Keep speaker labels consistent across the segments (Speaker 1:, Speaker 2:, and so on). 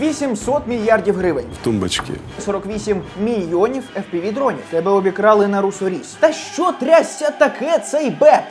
Speaker 1: 800 мільярдів гривень.
Speaker 2: в тумбочке.
Speaker 1: 48 мільйонів fpv дронів. Тебе обікрали на русоріс. Та що трясся таке цей беп?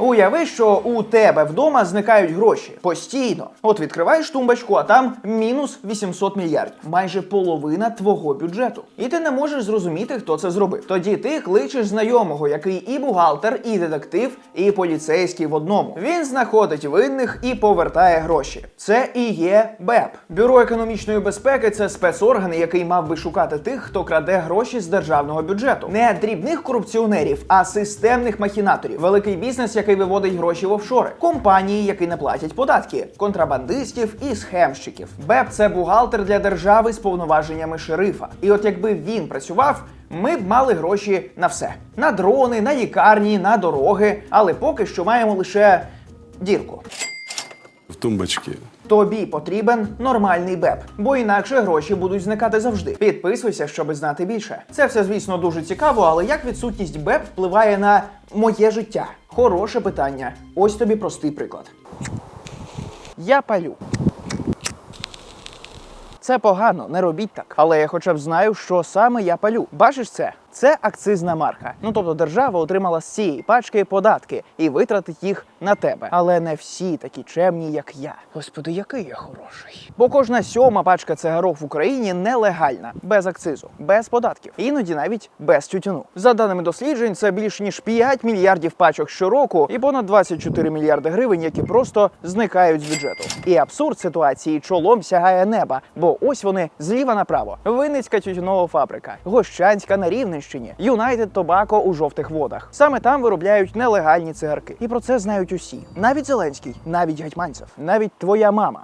Speaker 1: Уяви, що у тебе вдома зникають гроші постійно. От відкриваєш тумбочку, а там мінус 800 мільярдів, майже половина твого бюджету. І ти не можеш зрозуміти, хто це зробив. Тоді ти кличеш знайомого, який і бухгалтер, і детектив, і поліцейський в одному. Він знаходить винних і повертає гроші. Це і є БЕП. Бюро економічної безпеки це спецорган, який мав би шукати тих, хто краде гроші з державного бюджету. Не дрібних корупціонерів, а системних махінаторів. Великий бізнес, який виводить гроші в офшори, компанії, які не платять податки, контрабандистів і схемщиків. БЕП це бухгалтер для держави з повноваженнями шерифа. І от якби він працював. Ми б мали гроші на все: на дрони, на лікарні, на дороги, але поки що маємо лише дірку.
Speaker 2: В тумбочке.
Speaker 1: Тобі потрібен нормальний БЕП, бо інакше гроші будуть зникати завжди. Підписуйся, щоб знати більше. Це все, звісно, дуже цікаво, але як відсутність БЕП впливає на моє життя? Хороше питання. Ось тобі простий приклад. Я палю. Це погано, не робіть так. Але я хоча б знаю, що саме я палю. Бачиш це? Це акцизна марка. Ну тобто держава отримала з цієї пачки податки і витратить їх на тебе. Але не всі такі чемні, як я. Господи, який я хороший. Бо кожна сьома пачка цигарок в Україні нелегальна, без акцизу, без податків, іноді навіть без тютюну. За даними досліджень, це більш ніж 5 мільярдів пачок щороку і понад 24 мільярди гривень, які просто зникають з бюджету. І абсурд ситуації чолом сягає неба, бо ось вони зліва направо. Винницька тютюнова фабрика, Гощанська на Рівненщині, Юнайтед Тобако у жовтих водах. Саме там виробляють нелегальні цигарки. І про це знають усі. Навіть Зеленський, навіть Гетьманцев, навіть твоя мама.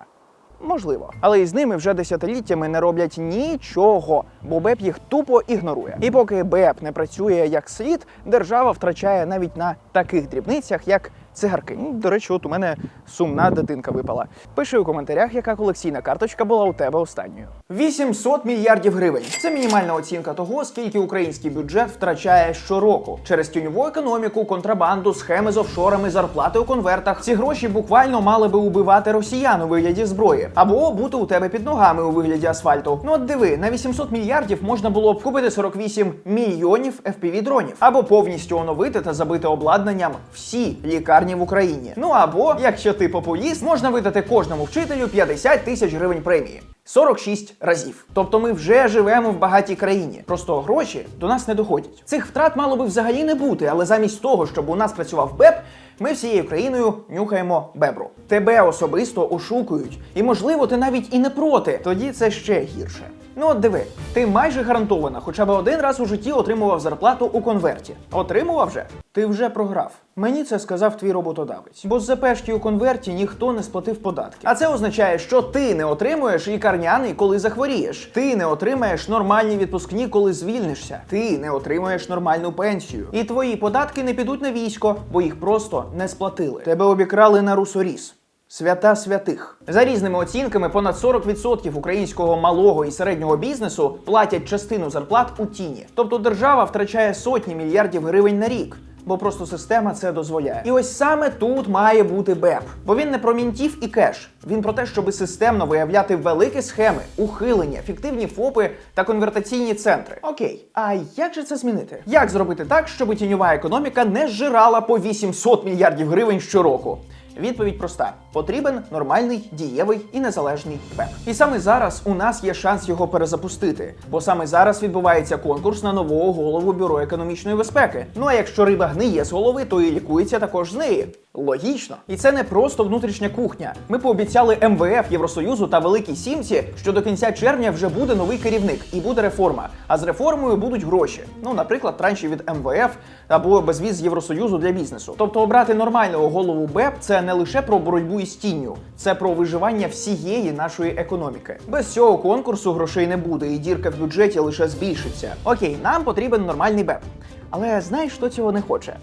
Speaker 1: Можливо, але із ними вже десятиліттями не роблять нічого, бо БЕП їх тупо ігнорує. І поки БЕП не працює як слід, держава втрачає навіть на таких дрібницях, як цигарки. До речі, от у мене сумна дитинка випала. Пиши у коментарях, яка колекційна карточка була у тебе останньою. 800 мільярдів гривень. Це мінімальна оцінка того, скільки український бюджет втрачає щороку через тіньову економіку, контрабанду, схеми з офшорами, зарплати у конвертах. Ці гроші буквально мали би убивати росіян у вигляді зброї або бути у тебе під ногами у вигляді асфальту. Ну от диви, на 800 мільярдів можна було б купити 48 мільйонів fpv дронів або повністю оновити та забити обладнанням всі лікарні в Україні. Ну або, якщо ти популіст, можна видати кожному вчителю 50 тисяч гривень премії. 46 разів. Тобто ми вже живемо в багатій країні. Просто гроші до нас не доходять. Цих втрат мало би взагалі не бути, але замість того, щоб у нас працював БЕП, ми всією країною нюхаємо бебру. Тебе особисто ошукують, і можливо, ти навіть і не проти. Тоді це ще гірше. Ну от диви, ти майже гарантовано хоча б один раз у житті отримував зарплату у конверті. Отримував вже? Ти вже програв. Мені це сказав твій роботодавець. Бо з ЗПшки у конверті ніхто не сплатив податки. А це означає, що ти не отримуєш лікарняний, коли захворієш. Ти не отримаєш нормальні відпускні, коли звільнишся. Ти не отримаєш нормальну пенсію. І твої податки не підуть на військо, бо їх просто не сплатили. Тебе обікрали на русоріс. Свята святих за різними оцінками, понад 40% українського малого і середнього бізнесу платять частину зарплат у тіні. Тобто держава втрачає сотні мільярдів гривень на рік. Бо просто система це дозволяє. І ось саме тут має бути БЕП. Бо він не про мінтів і кеш. Він про те, щоб системно виявляти великі схеми, ухилення, фіктивні ФОПи та конвертаційні центри. Окей, а як же це змінити? Як зробити так, щоб тіньова економіка не зжирала по 800 мільярдів гривень щороку? Відповідь проста: потрібен нормальний, дієвий і незалежний БЕП. І саме зараз у нас є шанс його перезапустити, бо саме зараз відбувається конкурс на нового голову бюро економічної безпеки. Ну а якщо риба гниє з голови, то і лікується також з неї. Логічно, і це не просто внутрішня кухня. Ми пообіцяли МВФ, Євросоюзу та Великій Сімці, що до кінця червня вже буде новий керівник і буде реформа. А з реформою будуть гроші. Ну, наприклад, транші від МВФ або безвіз з Євросоюзу для бізнесу. Тобто обрати нормального голову БЕП це не лише про боротьбу із тінню, це про виживання всієї нашої економіки. Без цього конкурсу грошей не буде, і дірка в бюджеті лише збільшиться. Окей, нам потрібен нормальний БЕП. Але знаєш, хто цього не хоче?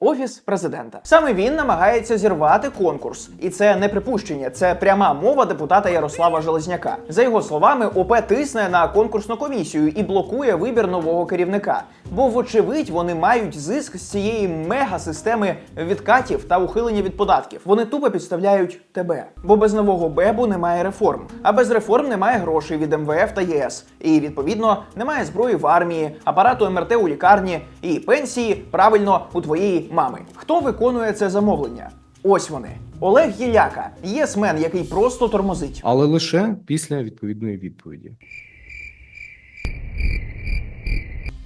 Speaker 1: Офіс президента саме він намагається зірвати конкурс, і це не припущення, це пряма мова депутата Ярослава Железняка. За його словами, ОП тисне на конкурсну комісію і блокує вибір нового керівника. Бо, вочевидь, вони мають зиск з цієї мега-системи відкатів та ухилення від податків. Вони тупо підставляють тебе. Бо без нового БЕБу немає реформ. А без реформ немає грошей від МВФ та ЄС. І відповідно немає зброї в армії, апарату МРТ у лікарні і пенсії правильно у твоєї мами. Хто виконує це замовлення? Ось вони. Олег Гіляка, єсмен, який просто тормозить.
Speaker 3: але лише після відповідної відповіді.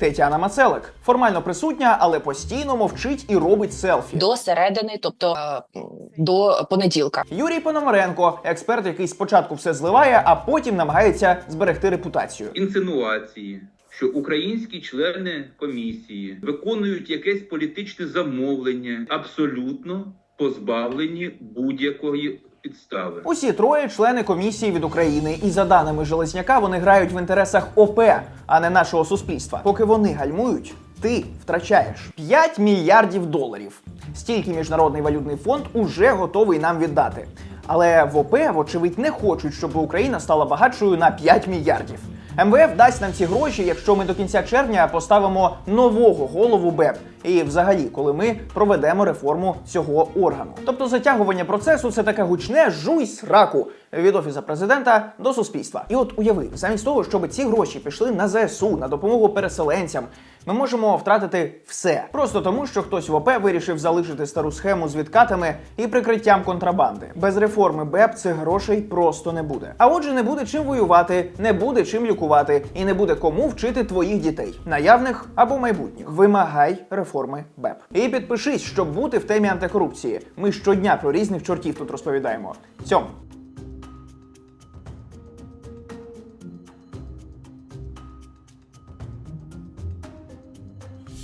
Speaker 1: Тетяна Мацелик формально присутня, але постійно мовчить і робить селфі.
Speaker 4: до середини, тобто е, до понеділка.
Speaker 1: Юрій Пономаренко, експерт, який спочатку все зливає, а потім намагається зберегти репутацію.
Speaker 5: інсинуації, що українські члени комісії виконують якесь політичне замовлення, абсолютно позбавлені будь-якої підстави.
Speaker 1: Усі троє члени комісії від України, і за даними Железняка, вони грають в інтересах ОП, а не нашого суспільства. Поки вони гальмують. Ти втрачаєш 5 мільярдів доларів. Стільки міжнародний валютний фонд уже готовий нам віддати. Але в ОП, вочевидь, не хочуть, щоб Україна стала багатшою на 5 мільярдів. МВФ дасть нам ці гроші, якщо ми до кінця червня поставимо нового голову БЕП. І взагалі, коли ми проведемо реформу цього органу. Тобто затягування процесу це таке гучне жуй сраку від офісу президента до суспільства. І от уяви, замість того, щоб ці гроші пішли на ЗСУ, на допомогу переселенцям, ми можемо втратити все просто тому, що хтось в ОП вирішив залишити стару схему з відкатами і прикриттям контрабанди. Без реформи БЕП цих грошей просто не буде. А отже, не буде чим воювати, не буде чим лікувати, і не буде кому вчити твоїх дітей, наявних або майбутніх. Вимагай реформи БЕП. І підпишись, щоб бути в темі антикорупції. Ми щодня про різних чортів тут розповідаємо. Цьому.